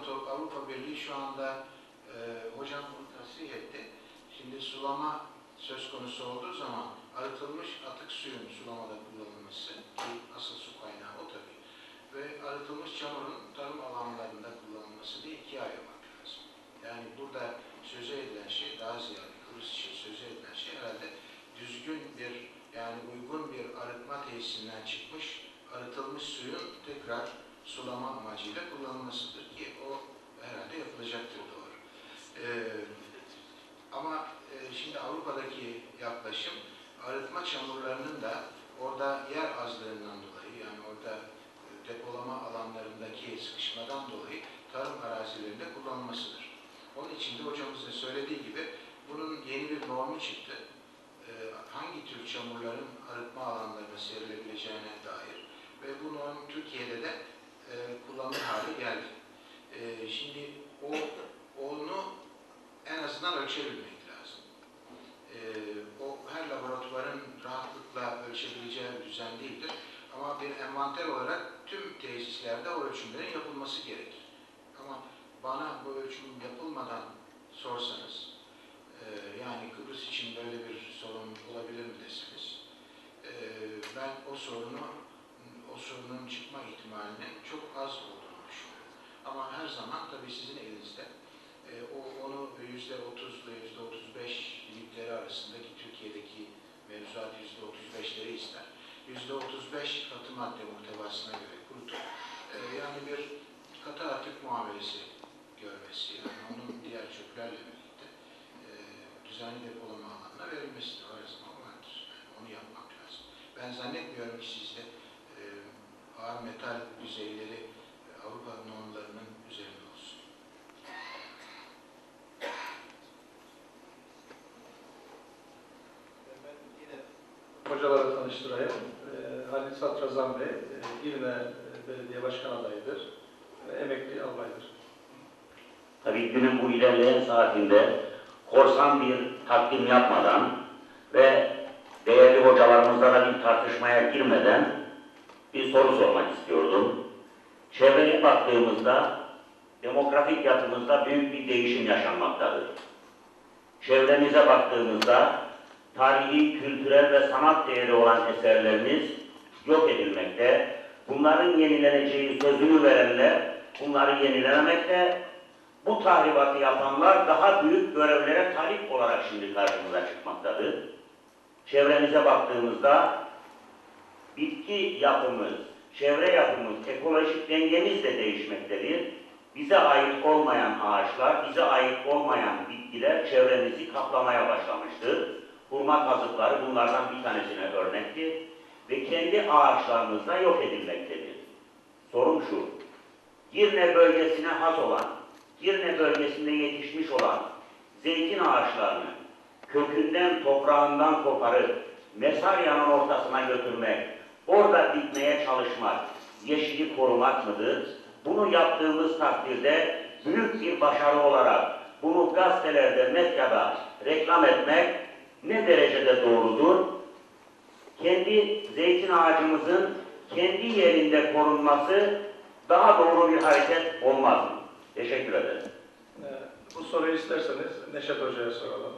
Avrupa, Avrupa Birliği şu anda e, hocam bunu tasrih etti. Şimdi sulama söz konusu olduğu zaman arıtılmış atık suyun sulamada kullanılması ki asıl su kaynağı o tabii ve arıtılmış çamurun tarım alanlarında kullanılması diye ikiye ayırmak lazım. Yani burada söze edilen şey daha ziyade Kıbrıs için söze edilen şey herhalde düzgün bir yani uygun bir arıtma tesisinden çıkmış arıtılmış suyun tekrar sulama amacıyla kullanılmasıdır ki o herhalde yapılacaktır doğru. Ee, ama e, şimdi Avrupa'daki yaklaşım arıtma çamurlarının da orada yer azlığından dolayı yani orada e, depolama alanlarındaki sıkışmadan dolayı tarım arazilerinde kullanılmasıdır. Onun için de hocamız da söylediği gibi bunun yeni bir normu çıktı. Ee, hangi tür çamurların arıtma alanlarına serilebileceğine dair ve bu norm Türkiye'de de E, şimdi o onu en azından ölçebilmek lazım. E, o her laboratuvarın rahatlıkla ölçebileceği bir düzen değildir. Ama bir envanter olarak tüm tesislerde o ölçümlerin yapılması gerekir. Ama bana bu ölçüm yapılmadan sorsanız, e, yani Kıbrıs için böyle bir sorun olabilir mi deseniz, e, ben o sorunu, o sorunun çıkma ihtimalinin çok az olduğunu. Ama her zaman tabii sizin elinizde e, o, onu yüzde otuz ile yüzde otuz beş limitleri arasındaki Türkiye'deki mevzuat yüzde otuz beşleri ister. Yüzde otuz beş katı madde muhtevasına göre kurutup e, yani bir katı atık muamelesi görmesi, yani onun diğer çöplerle birlikte e, düzenli depolama alanına verilmesi de her zaman vardır. Yani onu yapmak lazım. Ben zannetmiyorum ki sizde e, ağır metal düzeyleri Avrupa normlarının üzerinde olsun. Ben yine hocaları tanıştırayım. Ee, Halil Satrazan Bey, e, İlme e, Belediye Başkan adayıdır. ve Emekli albaydır. Tabii günün bu ilerleyen saatinde korsan bir takdim yapmadan ve değerli hocalarımızla da bir tartışmaya girmeden bir soru sormak istiyordum. Çevreye baktığımızda demografik yapımızda büyük bir değişim yaşanmaktadır. Çevremize baktığımızda tarihi, kültürel ve sanat değeri olan eserlerimiz yok edilmekte. Bunların yenileneceği sözünü verenler bunları yenilenemekte. Bu tahribatı yapanlar daha büyük görevlere talip olarak şimdi karşımıza çıkmaktadır. Çevremize baktığımızda bitki yapımız, çevre yapımız, ekolojik dengemiz de değişmektedir. Bize ait olmayan ağaçlar, bize ait olmayan bitkiler çevremizi kaplamaya başlamıştır. Hurma kazıkları bunlardan bir tanesine örnekti ve kendi ağaçlarımızda yok edilmektedir. Sorum şu, Girne bölgesine has olan, Girne bölgesinde yetişmiş olan zeytin ağaçlarını kökünden, toprağından koparıp Mesarya'nın ortasına götürmek, orada dikmeye çalışmak, yeşili korumak mıdır? Bunu yaptığımız takdirde büyük bir başarı olarak bunu gazetelerde, medyada reklam etmek ne derecede doğrudur? Kendi zeytin ağacımızın kendi yerinde korunması daha doğru bir hareket olmaz mı? Teşekkür ederim. Ee, Bu soruyu isterseniz Neşet Hoca'ya soralım.